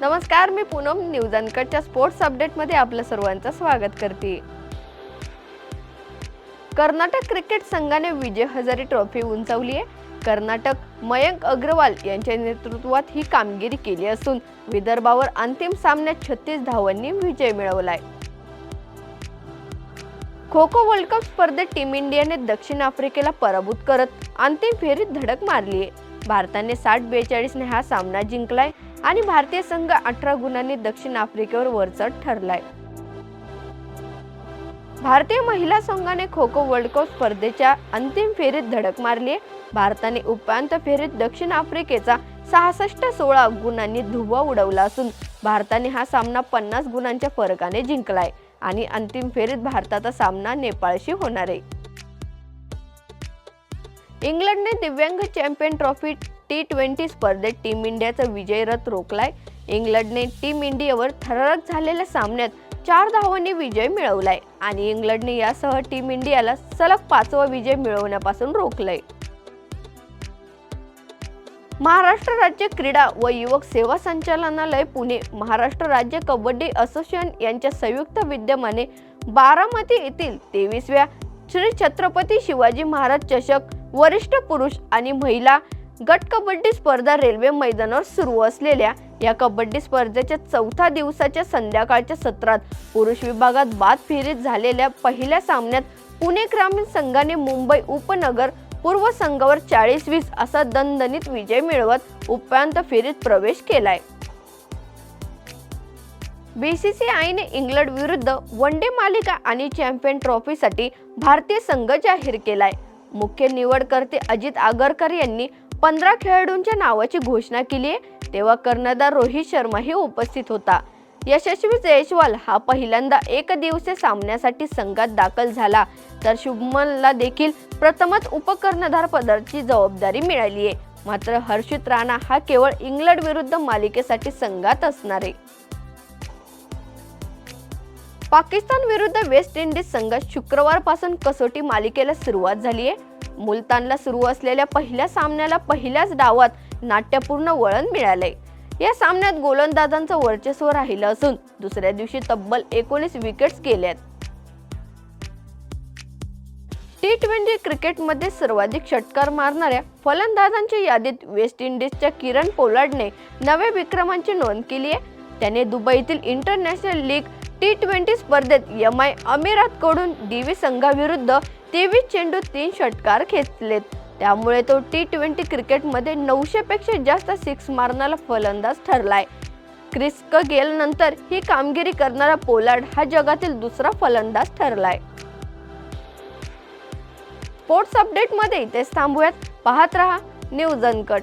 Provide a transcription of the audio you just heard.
नमस्कार मी पूनम. न्यूज अनकटच्या स्पोर्ट्स अपडेटमध्ये आपलं सर्वांचं स्वागत करते. कर्नाटक क्रिकेट संघाने विजय हजारे ट्रॉफी उंचावली आहे. कर्नाटक मयंक अग्रवाल यांच्या नेतृत्वात ही कामगिरी केली असून विदर्भावर अंतिम सामन्यात छत्तीस धावांनी विजय मिळवलाय. खो खो वर्ल्ड कप स्पर्धेत टीम इंडियाने दक्षिण आफ्रिकेला पराभूत करत अंतिम फेरीत धडक मारली आहे. भारताने साठ बेचाळीसने हा सामना जिंकलाय आणि भारतीय संघ अठरा गुणांनी दक्षिण आफ्रिकेवर वरचढ ठरलाय. भारतीय महिला संघाने खो खो वर्ल्ड कप स्पर्धेच्या अंतिम फेरीत धडक मारली भारताने उपांत्य फेरीत दक्षिण आफ्रिकेचा सहासष्ट सोळा गुणांनी धुव्वा उडवला असून भारताने हा सामना पन्नास गुणांच्या फरकाने जिंकलाय आणि अंतिम फेरीत भारताचा सामना नेपाळशी होणार. आहे इंग्लंडने दिव्यांग चॅम्पियन ट्रॉफी टी ट्वेंटी स्पर्धेत टीम इंडियाचा विजय रथ रोखलाय. इंग्लंडने टीम इंडियावर थरारक झालेल्या सामन्यात चार धावांनी विजय मिळवलाय आणि इंग्लंडने यासह टीम इंडियाला सलग पाचवा विजय मिळवण्यापासून रोखलंय. महाराष्ट्र राज्य क्रीडा व युवक सेवा संचालनालय पुणे महाराष्ट्र राज्य कबड्डी असोसिएशन यांच्या संयुक्त विद्यमाने बारामती येथील तेवीसव्या श्री छत्रपती शिवाजी महाराज चषक वरिष्ठ पुरुष आणि महिला गट कबड्डी स्पर्धा रेल्वे मैदानावर सुरू असलेल्या या कबड्डी स्पर्धेच्या चौथ्या दिवसाच्या संध्याकाळच्या सत्रात पुरुष विभागात बाद फेरीत झालेल्या पहिल्या सामन्यात पुणे ग्रामीण संघाने मुंबई उपनगर पूर्व संघावर चाळीस वीस असा दणदणीत विजय मिळवत उपांत फेरीत प्रवेश केलाय. बीसीसीआयने इंग्लंड विरुद्ध वन डे मालिका आणि चॅम्पियन ट्रॉफीसाठी भारतीय संघ जाहीर केलाय. मुख्य निवडकर्ते अजित आगरकर यांनी पंधरा खेळाडूंच्या नावाची घोषणा केली आहे. तेव्हा कर्णधार रोहित शर्माही उपस्थित होता. यशस्वी जयस्वाल हा पहिल्यांदा एक दिवसीय सामन्यासाठी संघात दाखल झाला. तर शुभमनला देखील प्रथमच उपकर्णधार पदाची जबाबदारी मिळाली आहे. मात्र हर्षित राणा हा केवळ इंग्लंड विरुद्ध मालिकेसाठी संघात असणार आहे. पाकिस्तान विरुद्ध वेस्ट इंडिज संघात शुक्रवारपासून कसोटी मालिकेला सुरुवात झाली आहे. मुलतानला सुरू असलेल्या पहिल्या सामन्याला पहिल्याच डावात नाट्यपूर्ण वळण मिळालंय. या सामन्यात गोलंदाजांचं वर्चस्व राहिलं असून दुसऱ्या दिवशी तब्बल एकोणीस विकेट्स केल्यात. टी ट्वेंटी क्रिकेटमध्ये सर्वाधिक षटकार मारणाऱ्या फलंदाजांच्या यादीत वेस्ट इंडिजच्या किरण पोलार्डने नव्या विक्रमांची नोंद केली आहे. त्याने दुबईतील इंटरनॅशनल लीग टी ट्वेंटी स्पर्धेत एम आय अमिरातकडून व्ही संघाविरुद्ध तेवीस चेंडू तीन षटकार खेचलेत. त्यामुळे तो टी ट्वेंटी क्रिकेटमध्ये नऊशेपेक्षा जास्त सिक्स मारणारा फलंदाज ठरलाय. क्रिस गेल गेलनंतर ही कामगिरी करणारा पोलार्ड हा जगातील दुसरा फलंदाज ठरलाय. स्पोर्ट्स अपडेटमध्ये इथेच थांबूयात. पाहत रहा न्यूज अनकट.